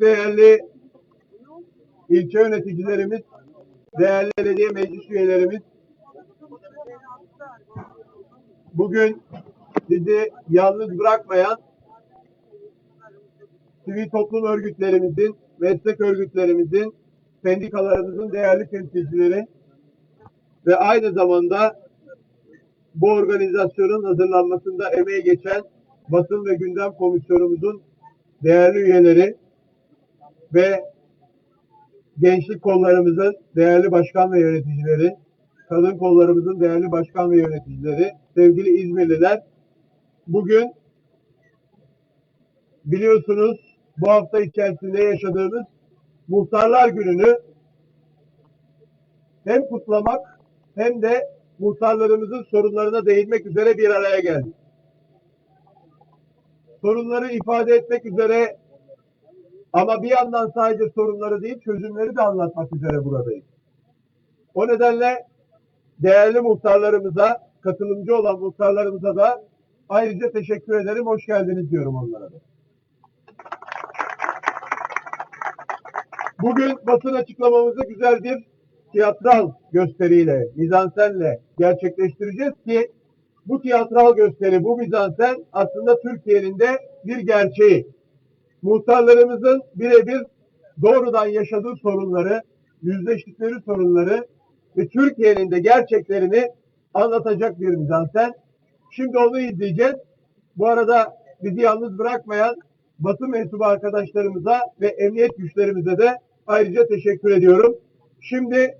değerli ilçe yöneticilerimiz, değerli belediye meclis üyelerimiz, bugün bizi yalnız bırakmayan sivil toplum örgütlerimizin, meslek örgütlerimizin, sendikalarımızın değerli temsilcileri ve aynı zamanda bu organizasyonun hazırlanmasında emeği geçen basın ve gündem komisyonumuzun değerli üyeleri ve gençlik kollarımızın değerli başkan ve yöneticileri, kadın kollarımızın değerli başkan ve yöneticileri, sevgili İzmirliler, bugün biliyorsunuz bu hafta içerisinde yaşadığımız Muhtarlar Günü'nü hem kutlamak hem de muhtarlarımızın sorunlarına değinmek üzere bir araya geldik. Sorunları ifade etmek üzere ama bir yandan sadece sorunları değil çözümleri de anlatmak üzere buradayız. O nedenle değerli muhtarlarımıza, katılımcı olan muhtarlarımıza da ayrıca teşekkür ederim. Hoş geldiniz diyorum onlara da. Bugün basın açıklamamızı güzel bir tiyatral gösteriyle, mizansenle gerçekleştireceğiz ki bu tiyatral gösteri, bu mizansen aslında Türkiye'nin de bir gerçeği. Muhtarlarımızın birebir doğrudan yaşadığı sorunları, yüzleştikleri sorunları ve Türkiye'nin de gerçeklerini anlatacak bir mizansen. Şimdi onu izleyeceğiz. Bu arada bizi yalnız bırakmayan basın mensubu arkadaşlarımıza ve emniyet güçlerimize de ayrıca teşekkür ediyorum. Şimdi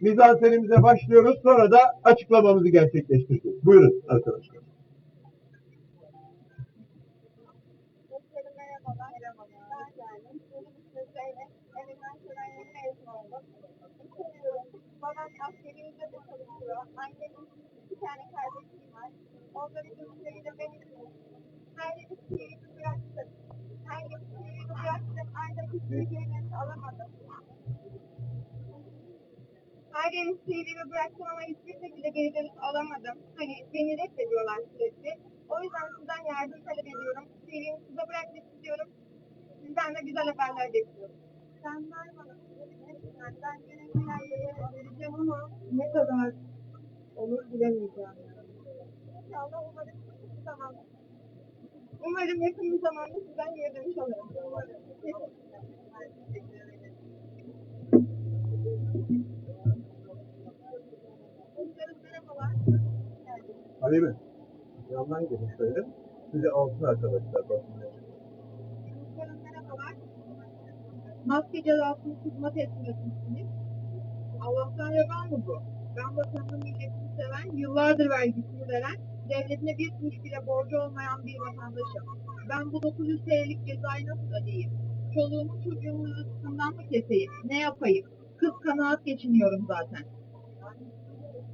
mizansenimize başlıyoruz. Sonra da açıklamamızı gerçekleştireceğiz. Buyurun arkadaşlar. Babam askeri ücrete çalışıyor. Annemin iki tane kardeşim var. Onların gözleriyle beni her yeri sihirli bıraktım. Her yeri sihirli bıraktım. Ancak yerini alamadım. Her yeri sihirli bıraktım ama hiçbir şekilde geri dönüş alamadım. Hani beni reddediyorlar sürekli. O yüzden sizden yardım talep ediyorum. Sihirimi size bırakmak istiyorum. Sizden de güzel haberler bekliyorum. Sen ver bana. Ben gene güzel yere vereceğim ama ne kadar olur bilemeyeceğim. İnşallah umarım yakın zamanda. Umarım yakın zamanda sizden geri dönüş alırım. Umarım. Teşekkür ederim. Merhabalar. Ali mi? Yandan gidin şöyle. Size alsın arkadaşlar. Basın Dostlarım merhabalar. Maske cezasını teslim etmişsiniz. Allah'tan reva mı bu? Ben vatanını milletini seven, yıllardır vergisini veren, devletine bir kuruş bile borcu olmayan bir vatandaşım. Ben bu 900 TL'lik cezayı nasıl ödeyeyim? Çoluğumu çocuğumu rızkından mı keseyim? Ne yapayım? Kız kanaat geçiniyorum zaten.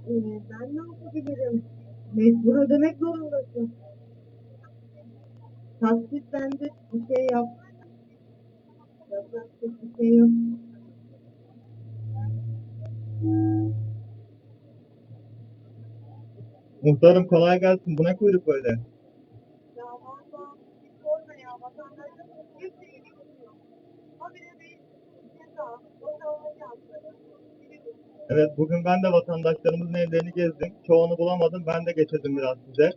Ee, ben ne yapabilirim? Mecbur ödemek zorundasın. Taksit bende bir şey yap. Şey yok. Muhtarım kolay gelsin. Bu ne kuyruk böyle? Ya valla bir sorma ya vatandaşın bir yok. Habire bir ceza, boşalma şartları. Evet bugün ben de vatandaşlarımızın evlerini gezdim. Çoğunu bulamadım. Ben de geçirdim biraz size.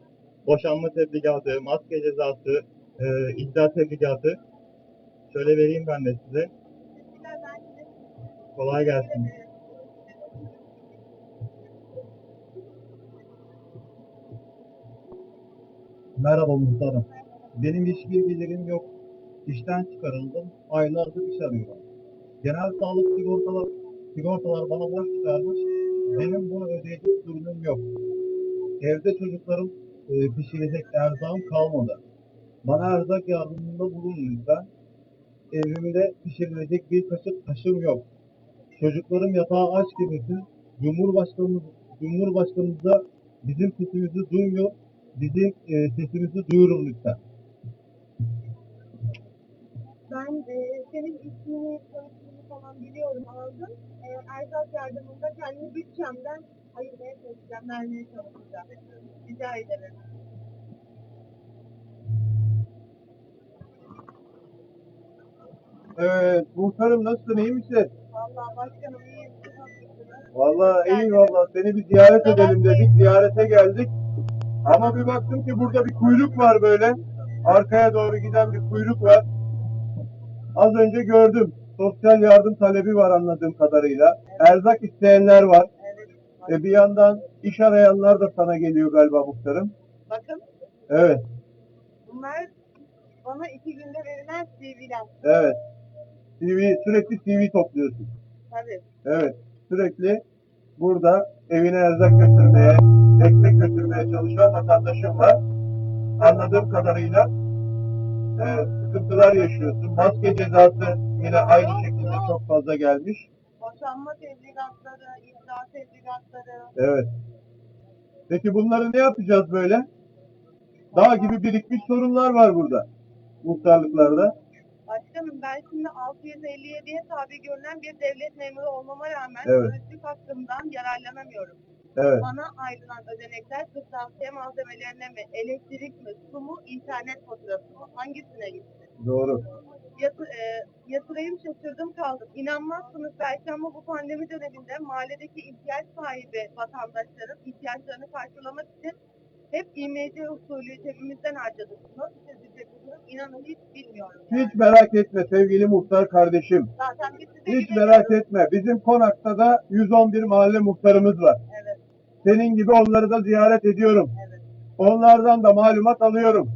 Boşanma tebligatı, maske cezası, e, iddia tebligatı. Şöyle vereyim ben de size. Kolay gelsin. Merhaba muhtarım. Benim hiçbir gelirim yok. İşten çıkarıldım. Aylardır iş arıyorum. Genel sağlık sigortalar, sigortalar bana borç çıkarmış. Benim bunu ödeyecek durumum yok. Evde çocuklarım e, pişirecek erzağım kalmadı. Bana erzak yardımında bulunun lütfen. Evimde pişirilecek bir kaşık taşım yok. Çocuklarım yatağa aç gibisin. Cumhurbaşkanımız, Cumhurbaşkanımız da bizim sesimizi duymuyor. Bizim e, sesimizi duyurun lütfen. Ben e, senin ismini, soyisini falan biliyorum aldım. E, erzak yardımında kendi bütçemden ayırmaya çalışacağım, vermeye çalışacağım. Rica ederim. Evet, muhtarım nasılsın, iyi misin? Vallahi başkanım iyiyim. Vallahi iyi valla, seni bir ziyaret edelim dedik, ziyarete geldik. Ama bir baktım ki burada bir kuyruk var böyle. Arkaya doğru giden bir kuyruk var. Az önce gördüm. Sosyal yardım talebi var anladığım kadarıyla. Erzak isteyenler var. E bir yandan iş arayanlar da sana geliyor galiba muhtarım. Bakın Evet, bunlar bana iki günde verilen CV'ler. evet. CV, sürekli CV topluyorsun. Tabii. Evet, sürekli burada evine erzak götürmeye, ekmek götürmeye çalışan vatandaşım var. Anladığım kadarıyla e, sıkıntılar yaşıyorsun. Maske cezası yine aynı şekilde çok fazla gelmiş. Boşanma tebligatları, imza tebligatları. Evet. Peki bunları ne yapacağız böyle? Dağ gibi birikmiş sorunlar var burada. Muhtarlıklarda. Başkanım ben şimdi 657'ye tabi görünen bir devlet memuru olmama rağmen Evet. özlük hakkımdan yararlanamıyorum. Evet. Bana ayrılan ödenekler kırtasiye malzemelerine mi, elektrik mi, su mu, internet faturası mı? Hangisine gitti? Doğru. Yatı, e, yatırayım şaşırdım kaldım. İnanmazsınız belki ama bu pandemi döneminde mahalledeki ihtiyaç sahibi vatandaşların ihtiyaçlarını karşılamak için hep İMC usulü cebimizden harcadık. İnanın hiç bilmiyorum. yani. Hiç merak etme sevgili muhtar kardeşim. Zaten biz size Hiç merak etme. Bizim konakta da 111 mahalle muhtarımız var. Evet, Senin gibi onları da ziyaret ediyorum. evet. Onlardan da malumat alıyorum.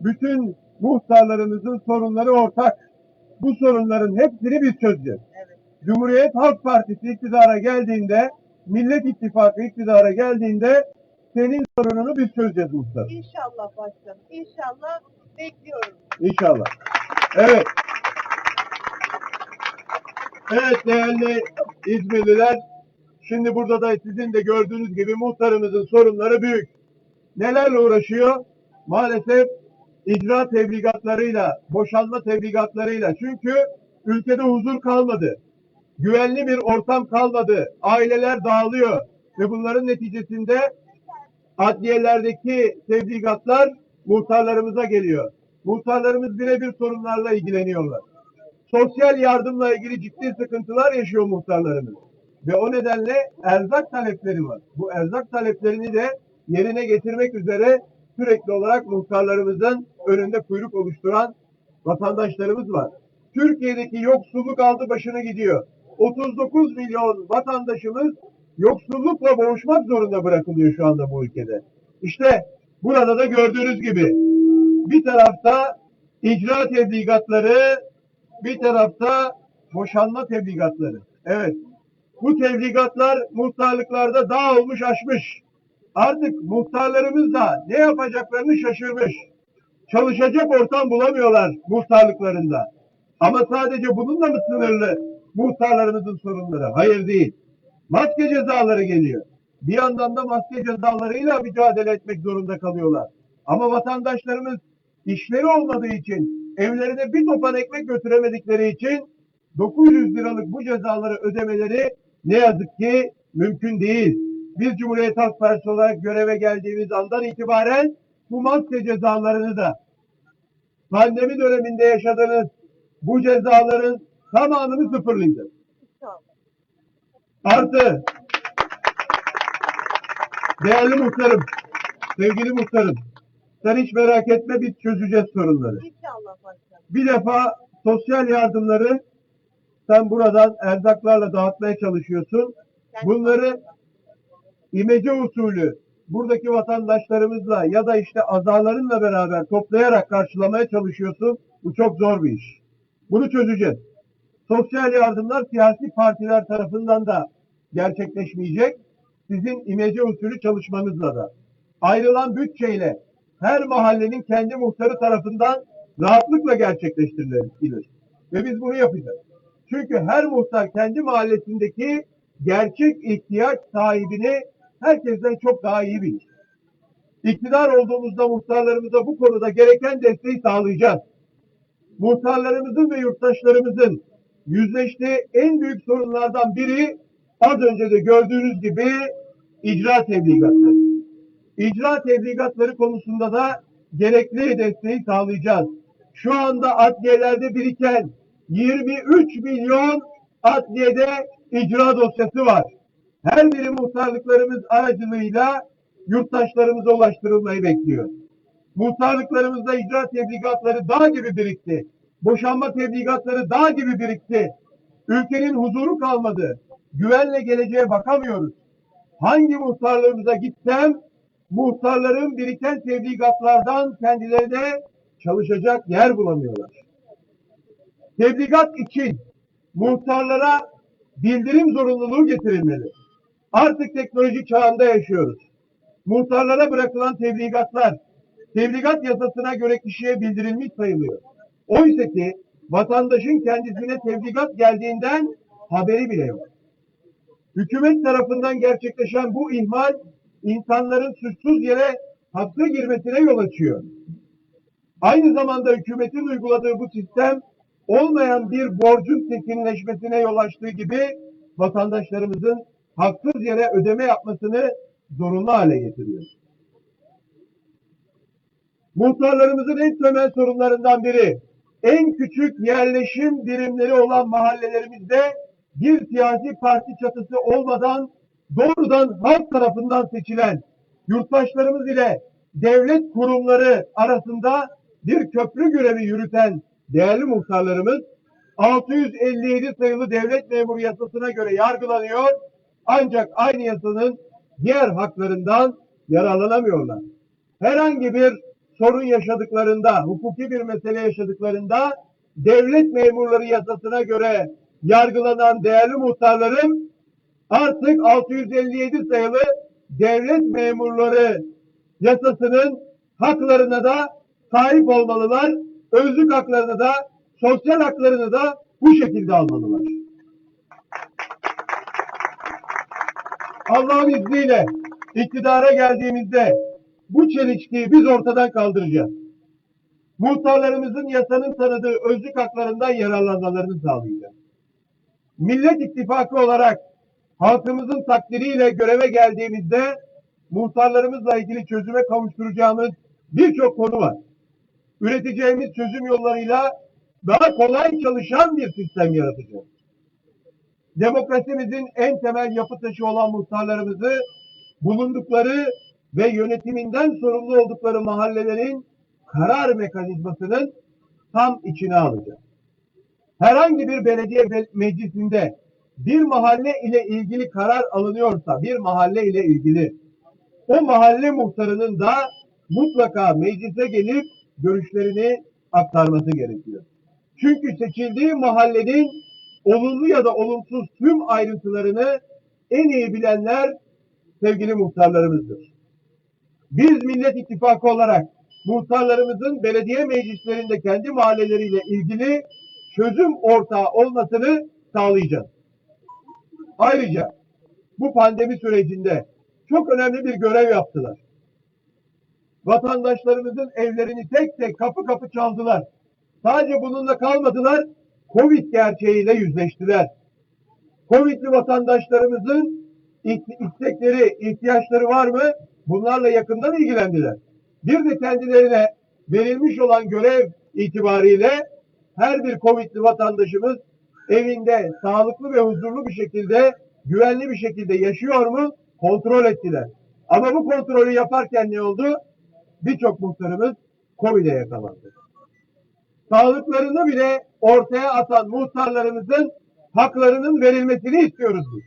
Bütün muhtarlarımızın sorunları ortak. Bu sorunların hepsini biz çözeceğiz. Evet. Cumhuriyet Halk Partisi iktidara geldiğinde, Millet İttifakı iktidara geldiğinde senin sorununu biz çözeceğiz muhtar. İnşallah başkanım. İnşallah bekliyorum. İnşallah. Evet. Evet değerli İzmirliler. Şimdi burada da sizin de gördüğünüz gibi muhtarımızın sorunları büyük. Nelerle uğraşıyor? Maalesef icra tebligatlarıyla, boşanma tebligatlarıyla. Çünkü ülkede huzur kalmadı. Güvenli bir ortam kalmadı. Aileler dağılıyor. Ve bunların neticesinde adliyelerdeki tebligatlar muhtarlarımıza geliyor. Muhtarlarımız birebir sorunlarla ilgileniyorlar. Sosyal yardımla ilgili ciddi sıkıntılar yaşıyor muhtarlarımız. Ve o nedenle erzak talepleri var. Bu erzak taleplerini de yerine getirmek üzere sürekli olarak muhtarlarımızın önünde kuyruk oluşturan vatandaşlarımız var. Türkiye'deki yoksulluk aldı başını gidiyor. 39 milyon vatandaşımız yoksullukla boğuşmak zorunda bırakılıyor şu anda bu ülkede. İşte burada da gördüğünüz gibi bir tarafta icra tebligatları, bir tarafta boşanma tebligatları. Evet. Bu tebligatlar muhtarlıklarda dağ olmuş aşmış. Artık muhtarlarımız da ne yapacaklarını şaşırmış. Çalışacak ortam bulamıyorlar muhtarlıklarında. Ama sadece bununla mı sınırlı muhtarlarımızın sorunları? Hayır değil. Maske cezaları geliyor. Bir yandan da maske cezalarıyla mücadele etmek zorunda kalıyorlar. Ama vatandaşlarımız işleri olmadığı için, evlerine bir topan ekmek götüremedikleri için 900 liralık bu cezaları ödemeleri ne yazık ki mümkün değil. Biz Cumhuriyet Halk Partisi olarak göreve geldiğimiz andan itibaren bu maske cezalarını da pandemi döneminde yaşadığınız bu cezaların tamamını sıfırlayacağız. Artı değerli muhtarım, sevgili muhtarım, sen hiç merak etme biz çözeceğiz sorunları. İnşallah başkanım. Bir defa sosyal yardımları sen buradan erzaklarla dağıtmaya çalışıyorsun. Bunları imece usulü buradaki vatandaşlarımızla ya da işte azalarınla beraber toplayarak karşılamaya çalışıyorsun. Bu çok zor bir iş. Bunu çözeceğiz. Sosyal yardımlar siyasi partiler tarafından da gerçekleşmeyecek. Sizin imece usulü çalışmanızla da. Ayrılan bütçeyle her mahallenin kendi muhtarı tarafından rahatlıkla gerçekleştirilebilir. Ve biz bunu yapacağız. Çünkü her muhtar kendi mahallesindeki gerçek ihtiyaç sahibini herkesten çok daha iyi bilir. İktidar olduğumuzda muhtarlarımıza bu konuda gereken desteği sağlayacağız. Muhtarlarımızın ve yurttaşlarımızın yüzleştiği en büyük sorunlardan biri az önce de gördüğünüz gibi icra tebligatları. İcra tebligatları konusunda da gerekli desteği sağlayacağız. Şu anda adliyelerde biriken 23 milyon adliyede icra dosyası var. Her biri muhtarlıklarımız aracılığıyla yurttaşlarımıza ulaştırılmayı bekliyor. Muhtarlıklarımızda icra tebligatları dağ gibi birikti. Boşanma tebligatları dağ gibi birikti. Ülkenin huzuru kalmadı. Güvenle geleceğe bakamıyoruz. Hangi muhtarlığımıza gitsem muhtarların biriken tebligatlardan kendilerine çalışacak yer bulamıyorlar. Tebligat için muhtarlara bildirim zorunluluğu getirilmeli. Artık teknoloji çağında yaşıyoruz. Muhtarlara bırakılan tebligatlar tebligat yasasına göre kişiye bildirilmiş sayılıyor. Oysa ki vatandaşın kendisine tebligat geldiğinden haberi bile yok. Hükümet tarafından gerçekleşen bu ihmal insanların suçsuz yere hapse girmesine yol açıyor. Aynı zamanda hükümetin uyguladığı bu sistem olmayan bir borcun tekinleşmesine yol açtığı gibi vatandaşlarımızın haksız yere ödeme yapmasını zorunlu hale getiriyor. Muhtarlarımızın en temel sorunlarından biri en küçük yerleşim birimleri olan mahallelerimizde bir siyasi parti çatısı olmadan doğrudan halk tarafından seçilen yurttaşlarımız ile devlet kurumları arasında bir köprü görevi yürüten değerli muhtarlarımız 657 sayılı devlet memuru yasasına göre yargılanıyor ancak aynı yasanın diğer haklarından yararlanamıyorlar. Herhangi bir sorun yaşadıklarında, hukuki bir mesele yaşadıklarında devlet memurları yasasına göre yargılanan değerli muhtarlarım artık 657 sayılı devlet memurları yasasının haklarına da sahip olmalılar. Özlük haklarını da, sosyal haklarını da bu şekilde almalılar. Allah'ın izniyle iktidara geldiğimizde bu çelişkiyi biz ortadan kaldıracağız. Muhtarlarımızın yasanın tanıdığı özlük haklarından yararlanmalarını sağlayacağız. Millet İttifakı olarak halkımızın takdiriyle göreve geldiğimizde muhtarlarımızla ilgili çözüme kavuşturacağımız birçok konu var. Üreteceğimiz çözüm yollarıyla daha kolay çalışan bir sistem yaratacağız. Demokrasimizin en temel yapı taşı olan muhtarlarımızı bulundukları ve yönetiminden sorumlu oldukları mahallelerin karar mekanizmasının tam içine alacağız. Herhangi bir belediye be- meclisinde bir mahalle ile ilgili karar alınıyorsa, bir mahalle ile ilgili o mahalle muhtarının da mutlaka meclise gelip görüşlerini aktarması gerekiyor. Çünkü seçildiği mahallenin olumlu ya da olumsuz tüm ayrıntılarını en iyi bilenler sevgili muhtarlarımızdır. Biz Millet İttifakı olarak muhtarlarımızın belediye meclislerinde kendi mahalleleriyle ilgili çözüm ortağı olmasını sağlayacağız. Ayrıca bu pandemi sürecinde çok önemli bir görev yaptılar. Vatandaşlarımızın evlerini tek tek kapı kapı çaldılar. Sadece bununla kalmadılar, Covid gerçeğiyle yüzleştiler. Covid'li vatandaşlarımızın is- istekleri, ihtiyaçları var mı? Bunlarla yakından ilgilendiler. Bir de kendilerine verilmiş olan görev itibariyle her bir Covid'li vatandaşımız evinde sağlıklı ve huzurlu bir şekilde, güvenli bir şekilde yaşıyor mu? Kontrol ettiler. Ama bu kontrolü yaparken ne oldu? Birçok muhtarımız Covid'e yakalandı. Sağlıklarını bile ortaya atan muhtarlarımızın haklarının verilmesini istiyoruz biz.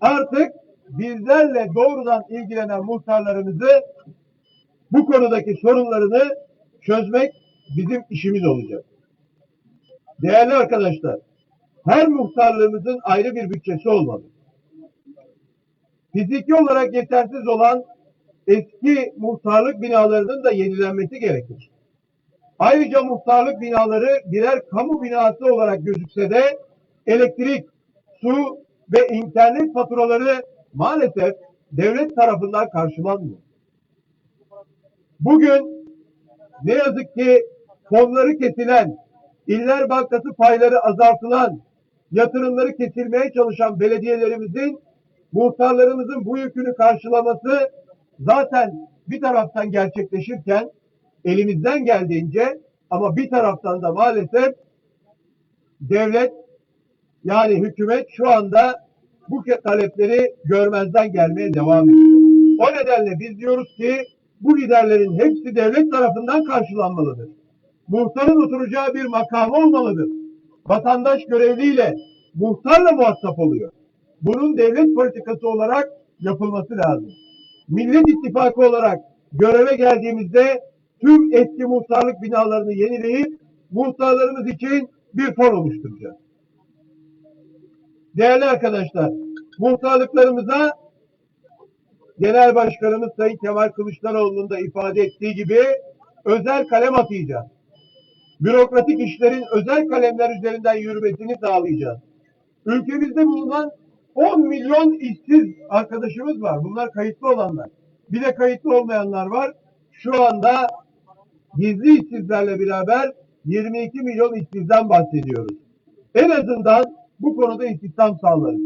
Artık bizlerle doğrudan ilgilenen muhtarlarımızı bu konudaki sorunlarını çözmek bizim işimiz olacak. Değerli arkadaşlar, her muhtarlığımızın ayrı bir bütçesi olmalı. Fiziki olarak yetersiz olan eski muhtarlık binalarının da yenilenmesi gerekir. Ayrıca muhtarlık binaları birer kamu binası olarak gözükse de elektrik, su ve internet faturaları maalesef devlet tarafından karşılanmıyor. Bugün ne yazık ki fonları kesilen, İller Bankası payları azaltılan, yatırımları kesilmeye çalışan belediyelerimizin muhtarlarımızın bu yükünü karşılaması zaten bir taraftan gerçekleşirken elimizden geldiğince ama bir taraftan da maalesef devlet yani hükümet şu anda bu talepleri görmezden gelmeye devam ediyor. O nedenle biz diyoruz ki bu liderlerin hepsi devlet tarafından karşılanmalıdır. Muhtarın oturacağı bir makamı olmalıdır. Vatandaş görevliyle muhtarla muhatap oluyor. Bunun devlet politikası olarak yapılması lazım. Millet İttifakı olarak göreve geldiğimizde tüm eski muhtarlık binalarını yenileyip muhtarlarımız için bir fon oluşturacağız. Değerli arkadaşlar, muhtarlıklarımıza Genel Başkanımız Sayın Kemal Kılıçdaroğlu'nun da ifade ettiği gibi özel kalem atayacağız. Bürokratik işlerin özel kalemler üzerinden yürümesini sağlayacağız. Ülkemizde bulunan 10 milyon işsiz arkadaşımız var. Bunlar kayıtlı olanlar. Bir de kayıtlı olmayanlar var. Şu anda gizli işsizlerle beraber 22 milyon işsizden bahsediyoruz. En azından bu konuda istihdam sağlarız.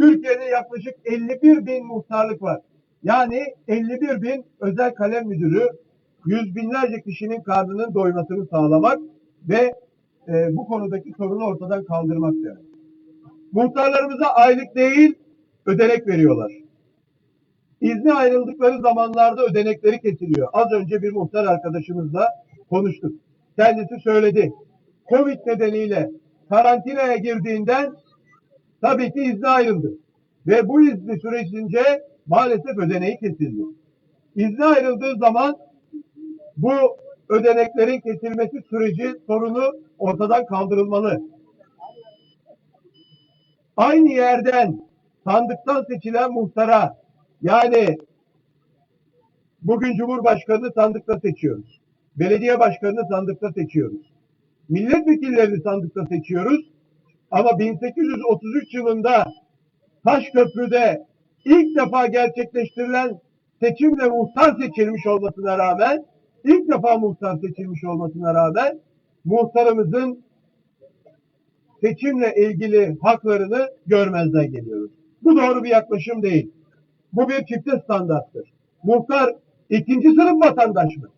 Türkiye'de yaklaşık 51 bin muhtarlık var. Yani 51 bin özel kalem müdürü yüz binlerce kişinin karnının doymasını sağlamak ve e, bu konudaki sorunu ortadan kaldırmak demek. Muhtarlarımıza aylık değil ödenek veriyorlar. İzni ayrıldıkları zamanlarda ödenekleri kesiliyor. Az önce bir muhtar arkadaşımızla konuştuk. Kendisi söyledi. Covid nedeniyle karantinaya girdiğinden tabii ki izni ayrıldı. Ve bu izni sürecince maalesef ödeneği kesildi. İzni ayrıldığı zaman bu ödeneklerin kesilmesi süreci sorunu ortadan kaldırılmalı. Aynı yerden sandıktan seçilen muhtara yani bugün Cumhurbaşkanını sandıkta seçiyoruz. Belediye başkanını sandıkta seçiyoruz. Milletvekillerini sandıkta seçiyoruz. Ama 1833 yılında Taşköprü'de ilk defa gerçekleştirilen seçimle muhtar seçilmiş olmasına rağmen ilk defa muhtar seçilmiş olmasına rağmen muhtarımızın seçimle ilgili haklarını görmezden geliyoruz. Bu doğru bir yaklaşım değil. Bu bir çifte standarttır. Muhtar ikinci sınıf vatandaş mı?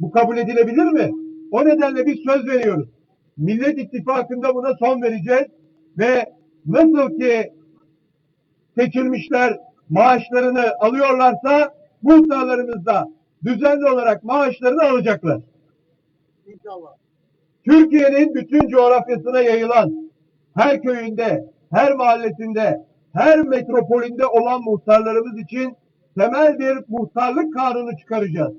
Bu kabul edilebilir mi? O nedenle biz söz veriyoruz. Millet İttifakı'nda buna son vereceğiz ve nasıl ki seçilmişler maaşlarını alıyorlarsa muhtarlarımız da düzenli olarak maaşlarını alacaklar. İnşallah. Türkiye'nin bütün coğrafyasına yayılan her köyünde, her mahallesinde, her metropolünde olan muhtarlarımız için temel bir muhtarlık kanunu çıkaracağız.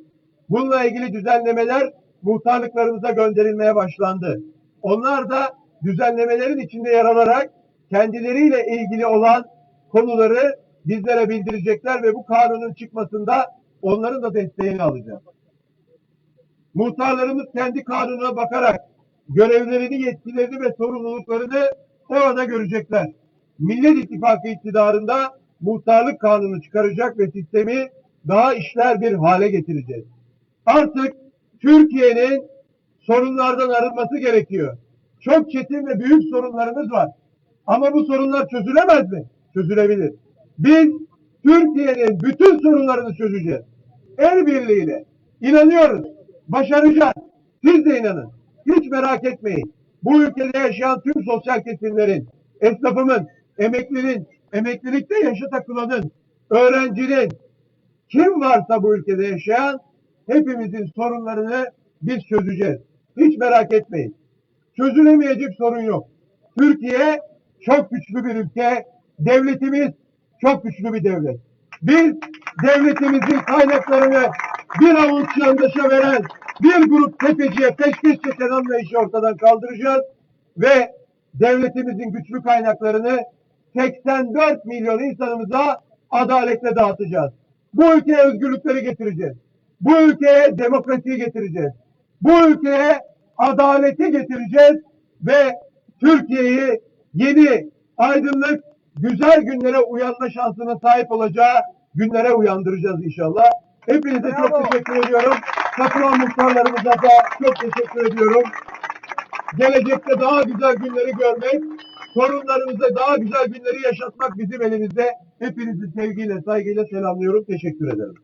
Bununla ilgili düzenlemeler muhtarlıklarımıza gönderilmeye başlandı. Onlar da düzenlemelerin içinde yer alarak kendileriyle ilgili olan konuları bizlere bildirecekler ve bu kanunun çıkmasında onların da desteğini alacağız. Muhtarlarımız kendi kanununa bakarak görevlerini, yetkilerini ve sorumluluklarını orada görecekler. Millet İttifakı iktidarında muhtarlık kanunu çıkaracak ve sistemi daha işler bir hale getireceğiz. Artık Türkiye'nin sorunlardan arınması gerekiyor. Çok çetin ve büyük sorunlarımız var. Ama bu sorunlar çözülemez mi? Çözülebilir. Biz Türkiye'nin bütün sorunlarını çözeceğiz. El birliğiyle. İnanıyoruz. Başaracağız. Siz de inanın. Hiç merak etmeyin. Bu ülkede yaşayan tüm sosyal kesimlerin, esnafımın, emeklinin, emeklilikte yaşa takılanın, öğrencinin, kim varsa bu ülkede yaşayan hepimizin sorunlarını biz çözeceğiz. Hiç merak etmeyin. Çözülemeyecek sorun yok. Türkiye çok güçlü bir ülke. Devletimiz çok güçlü bir devlet. Biz devletimizin kaynaklarını bir avuç yandaşa veren bir grup tepeciye peşkeş çeken anlayışı ortadan kaldıracağız ve devletimizin güçlü kaynaklarını 84 milyon insanımıza adaletle dağıtacağız. Bu ülkeye özgürlükleri getireceğiz. Bu ülkeye demokrasiyi getireceğiz. Bu ülkeye adaleti getireceğiz ve Türkiye'yi yeni, aydınlık, güzel günlere uyanma şansına sahip olacağı günlere uyandıracağız inşallah. Hepinize çok Bravo. teşekkür ediyorum. Katılan muhtarlarımıza da çok teşekkür ediyorum. Gelecekte daha güzel günleri görmek, torunlarımıza daha güzel günleri yaşatmak bizim elimizde. Hepinizi sevgiyle, saygıyla selamlıyorum. Teşekkür ederim.